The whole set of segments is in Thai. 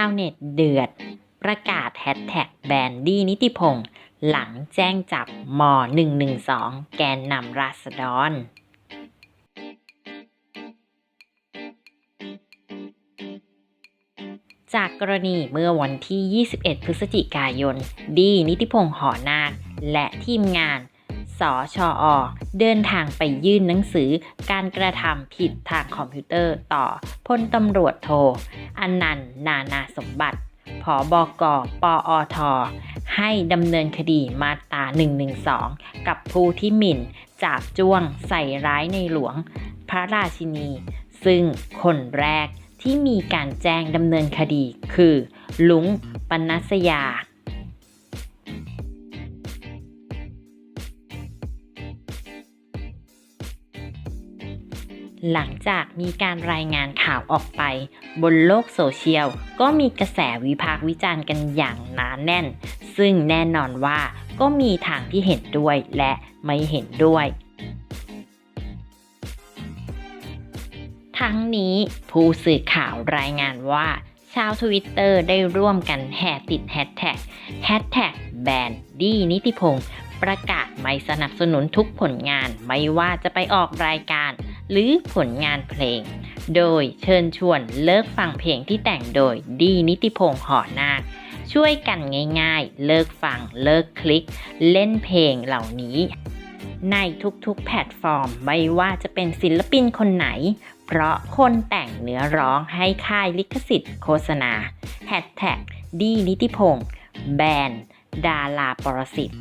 าวเน็ตเดือด ประกาศแฮชแท็กแบนดี้นิติพงศ์หลังแจ้งจับม .112 แกนนำราษฎรจากกรณีเมื่อวันที่ 21 พฤศจิกายน ดีนิติพงศ์หอนาค และทีมงาน สชอ เดินทางไปยื่นหนังสือการกระทำผิดทางคอมพิวเตอร์ต่อพลตำรวจโทอนันต์นานาสมบัติผอบกปอท ให้ดำเนินคดีมาตรา112 กับผู้ที่หมิ่น จาบจ้วงใส่ร้ายในหลวง พระราชินี ซึ่งคนแรกที่มีการแจ้งดำเนินคดีคือ ลุงปนัสยา หลังจากมีการรายงานข่าวออกไป บนโลกโซเชียล ก็มีกระแสวิพากษ์วิจารณ์กันอย่างหนาแน่น ซึ่งแน่นอนว่าก็มีทางที่เห็นด้วยและไม่เห็นด้วย ทั้งนี้ผู้สื่อข่าวรายงานว่า ชาวทวิตเตอร์ได้ร่วมกันแห่ติดแฮชแท็กแฮชแท็กแบนดีนิติพงศ์ประกาศไม่สนับสนุนทุกผลงานไม่ว่าจะไปออกรายการ หรือผลงานเพลง โดยเชิญชวนเลิกฟังเพลงที่แต่งโดยดีนิติพงศ์หอนาคช่วยกันง่ายๆ เลิกฟัง เลิกคลิก เล่นเพลงเหล่านี้ ในทุกๆแพลตฟอร์มไม่ว่าจะเป็นศิลปินคนไหน เพราะคนแต่งเนื้อร้องให้ค่ายลิขสิทธิ์โฆษณาแฮชแท็กดีนิติพงศ์แบนดาราปรสิต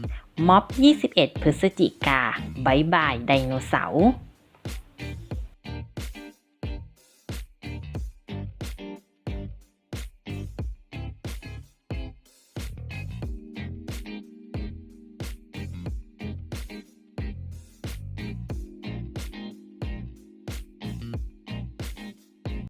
ม็อบ 21 พฤศจิกาบายบายไดโนเสาร์